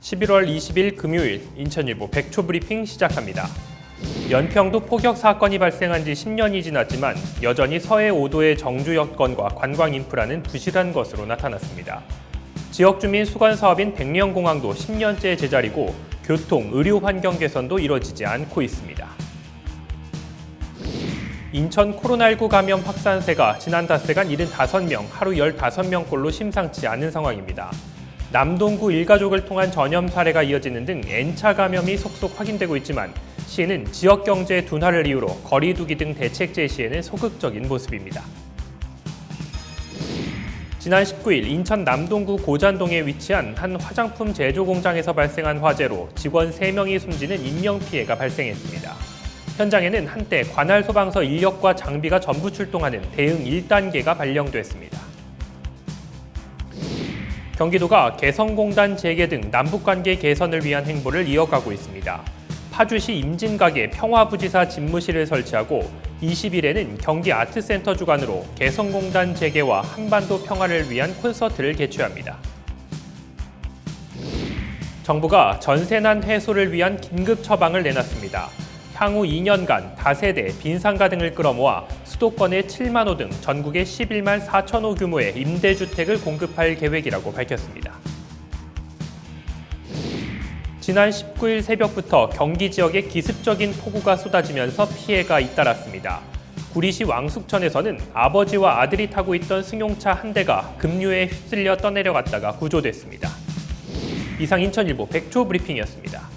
11월 20일 금요일 인천일보 백초 브리핑 시작합니다. 연평도 포격 사건이 발생한 지 10년이 지났지만 여전히 서해 5도의 정주 여건과 관광 인프라는 부실한 것으로 나타났습니다. 지역 주민 수관 사업인 백령공항도 10년째 제자리고 교통, 의료 환경 개선도 이뤄지지 않고 있습니다. 인천 코로나19 감염 확산세가 지난 닷새간 75명, 하루 15명꼴로 심상치 않은 상황입니다. 남동구 일가족을 통한 전염 사례가 이어지는 등 N차 감염이 속속 확인되고 있지만 시는 지역 경제 둔화를 이유로 거리두기 등 대책 제시에는 소극적인 모습입니다. 지난 19일 인천 남동구 고잔동에 위치한 한 화장품 제조 공장에서 발생한 화재로 직원 3명이 숨지는 인명피해가 발생했습니다. 현장에는 한때 관할 소방서 인력과 장비가 전부 출동하는 대응 1단계가 발령됐습니다. 경기도가 개성공단 재개 등 남북관계 개선을 위한 행보를 이어가고 있습니다. 파주시 임진각에 평화부지사 집무실을 설치하고 20일에는 경기 아트센터 주관으로 개성공단 재개와 한반도 평화를 위한 콘서트를 개최합니다. 정부가 전세난 해소를 위한 긴급 처방을 내놨습니다. 향후 2년간 다세대, 빈상가 등을 끌어모아 수도권의 7만 호 등 전국의 11만 4천 호 규모의 임대주택을 공급할 계획이라고 밝혔습니다. 지난 19일 새벽부터 경기 지역에 기습적인 폭우가 쏟아지면서 피해가 잇따랐습니다. 구리시 왕숙천에서는 아버지와 아들이 타고 있던 승용차 한 대가 급류에 휩쓸려 떠내려갔다가 구조됐습니다. 이상 인천일보 백초 브리핑이었습니다.